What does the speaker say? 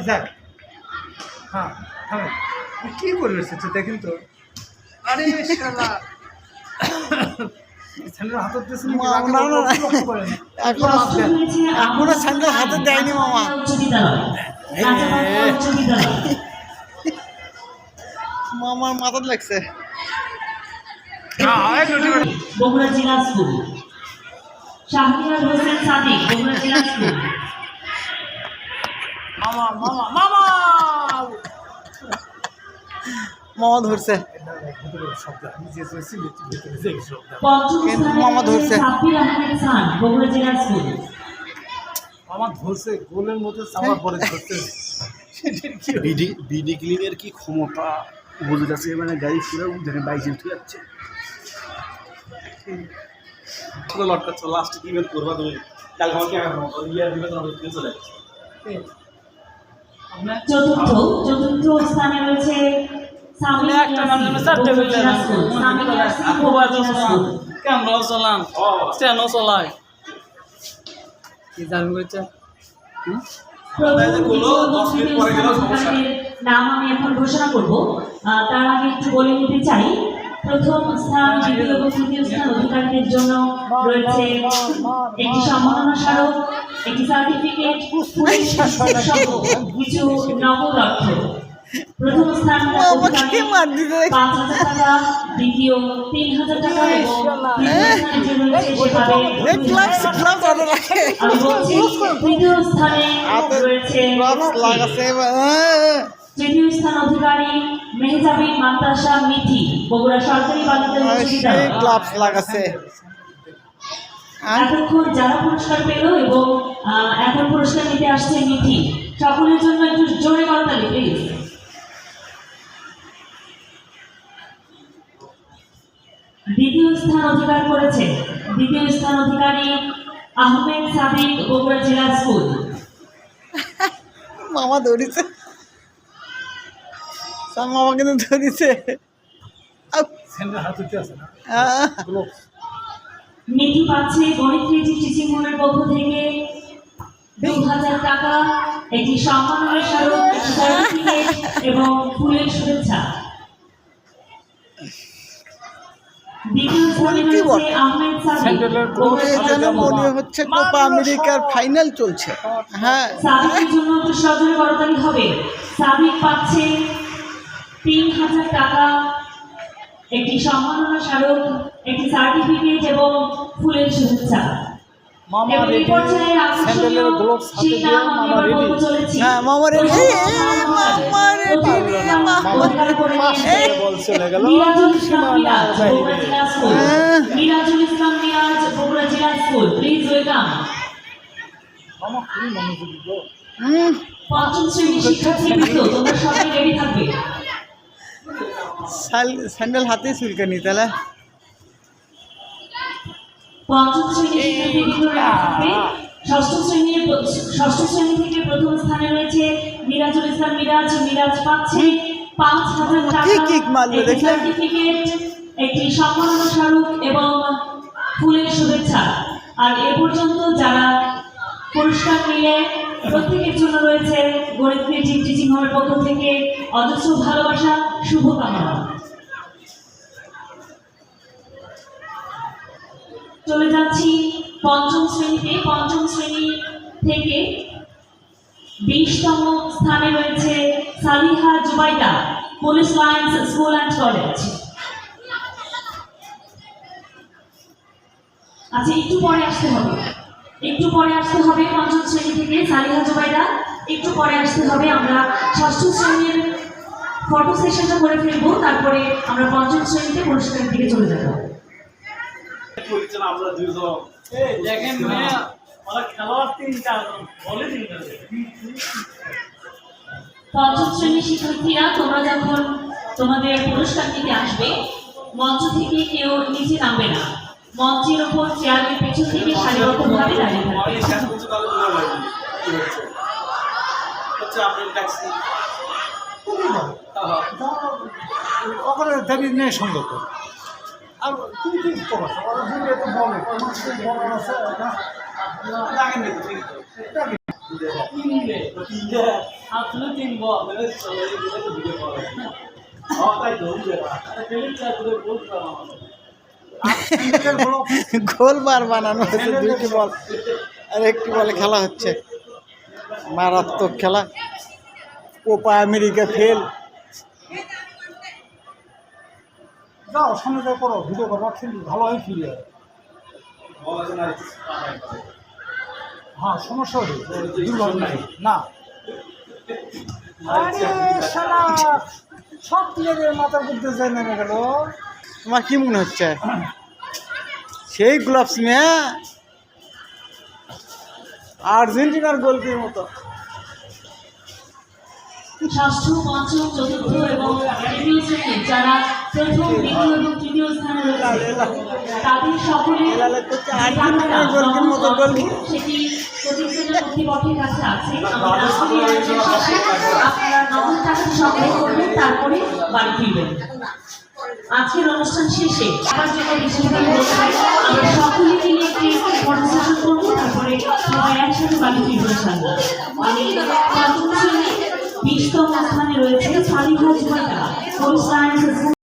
যাক। হ্যাঁ থামেন। কি করে এসেছে? দেখেন তো। আরে শালা। এখন স্যান্ডেল হাতে দেয়নি মামা। মামার মাথা লাগছে। হ্যাঁ। বগুড়া জেলা স্কুল। শাহরিয়ার হোসেন সাদিক বগুড়া জেলা স্কুল। মামা মামা মামা! মামা ধরছে। কিন্তু মামা ধরছে। আমার ধরছে গোলের মধ্যে চাওয়ার পরে ধরছে। বিডি বিডি ক্লিনের কি ক্ষমতা? বুঝে যাচ্ছে মানে গাড়ি পুরো উঠে বাইকে উঠে যাচ্ছে। লটকাচ্ছ লাস্টে ইভেন্ট করবা তুমি? কালকে আমাকে উঠে চলে যাচ্ছে। চতুর্থ চতুর্থ স্থানে রয়েছে। ক্যামেরাও স্ট্যান্ডও চালায় কি জানব নাম আমি এখন ঘোষণা করব। তার আগে একটু বলে নিতে চাই প্রথম স্থান দ্বিতীয় এবং তৃতীয় স্থান অধিকারীদের জন্য রয়েছে একটি সম্মাননা স্মারক। একটি সার্টিফিকেট কিছু নগদ অর্থ প্রথম স্থান মামাকে মার দিতে দেখ- পাঁচ হাজার টাকা দ্বিতীয় তিন হাজার টাকা এবং তৃতীয় স্থানের জন্য রয়েছে সেভাবে এই গ্লাভস গ্লাভস হাতে রাখে আমি বলছি তৃতীয় স্থানে রয়েছে লাগাছে। তৃতীয় স্থান অধিকারী মেহজাবিন মান্তাসা মিথি বগুড়া সরকারি বালিকা আর উচ্চ বিদ্যালয় গ্লাভস লাগাছে এতক্ষণ যারা পুরস্কার পেল এবং আহ, এখন পুরস্কার নিতে আসছে মিথি সকলের জন্য একটু জোরে করতালি প্লিজ দ্বিতীয় স্থান অধিকার করেছে দ্বিতীয় স্থান অধিকারী আহমেদ সাদিক বগুড়া জেলা স্কুল। মামা ধরিছে। সব মামা কিন্তু ধরিছে। হাত আছে না? আহ, পাচ্ছে গণিত কেজি টিচিং হোমের পক্ষ থেকে। দু হাজার টাকা একটি সম্মাননা স্মারক এবং ফুলের শুভেচ্ছা। মনে হচ্ছে কোপা আমেরিকার ফাইনাল চলছে। হ্যাঁ। জন্য হবে। সাদিক পাচ্ছে তিন হাজার টাকা। একটি সম্মাননা স্মারক একটি সার্টিফিকেট এবং ফুলের শুভেচ্ছা মামা রেডি স্যান্ডেলের গ্লোভস হাতে দিয়ে মামা রেডি হ্যাঁ মামা রেডি মামা রেডি অধিকার বল চলে গেল মিরাজুল ইসলাম মিরাজ, বগুড়া জেলা স্কুল। হ্যাঁ। মিরাজুল ইসলাম মিরাজ, বগুড়া জেলা স্কুল। Please welcome. মামা খুবই মনোযোগী পঞ্চম শ্রেণির শিক্ষার্থীবৃন্দ, তোমরা সবাই ready থাকবে। সাল- স্যান্ডেল হাতে চুলকানি তাহলে পঞ্চম শ্রেণির শিক্ষার্থীবৃন্দ ready থাকবে। ষষ্ঠ শ্রেণি থেকে প্রথম স্থানে রয়েছে মিরাজুল ইসলাম মিরাজ মিরাজ পাচ্ছে পাঁচ হাজার টাকা একটি দেখলে? সার্টিফিকেট একটি সম্মাননা স্মারক এবং ফুলের শুভেচ্ছা আর এ পর্যন্ত যারা পুরস্কার নিলে প্রত্যেকের জন্য রয়েছে গণিত টিচিং পক্ষ থেকে অজস্র ভালোবাসা শুভকামনা চলে যাচ্ছি পঞ্চম শ্রেণীতে। পঞ্চম শ্রেণি থেকে বিশতম স্থানে রয়েছে Saliha Zubaida, police lines school and college. আচ্ছা একটু পরে আসতে হবে। একটু পরে আসতে হবে পঞ্চম শ্রেণি থেকে সালিহা জুবাইদা, একটু পরে আসতে হবে আমরা ষষ্ঠ শ্রেণির ফটো সেশনটা করে ফেলব তারপরে আমরা পঞ্চম শ্রেণীতে পুরস্কারের দিকে চলে যাব। আমরা দুজন দেখেন মেয়ে খেলোয়াড় তিনটা বলে তিনটা পঞ্চম শ্রেণির শিক্ষার্থীরা তোমরা যখন তোমাদের পুরস্কার নিতে আসবে মঞ্চ থেকে কেউ নিচে নামবে না। মঞ্চের ওপর চেয়ারের পেছন থেকে সারিবদ্ধভাবে দাঁড়িয়ে থাকবে। আপনি ট্যাক্সি ওখানে দাবি নেই সঙ্গত আর তুমি কি ঠিক গেলে তো ভিডিও করা। যায় না ও তাই তো বুঝে টেলিং চার করে বলতে আমাদের গোল বার বানানো হয়েছে দুইটি বল। আর একটি বলে খেলা হচ্ছে। মারাত্মক খেলা। Copa America fail. যাও, সামনে যাও, করো, ভিডিও করব খেলি ভালোই খেলি হ্যাঁ সমস্যা হবে। দুর্বল নাই না সব প্লেয়ারের মাথার মধ্যে যায় নেমে গেল তোমার কি মনে হচ্ছে? সেই গ্লাভস নিয়ে আর্জেন্টিনার গোলকির মতো। ষষ্ঠ পঞ্চম চতুর্থ এবং তৃতীয় শ্রেণির যারা প্রথম দ্বিতীয় এবং তৃতীয় স্থানে রয়েছে তাদের সকলে এলালে করছে আর্জেন্টিনার গোলকির সেটি প্রতিষ্ঠানের কর্তৃপক্ষের কাছে আছে আপনারা নগদ টাকা সংগ্রহ করবেন তারপরে বাড়ি ফিরবেন আজকের অনুষ্ঠান শেষে আমার জন্য বিশেষভাবে আমরা সকলে মিলে একটি করব তারপরে সবাই একসাথে বাড়ি ফিরবো আমি বিশতম স্থানে রয়েছে সালিহা সায়েন্স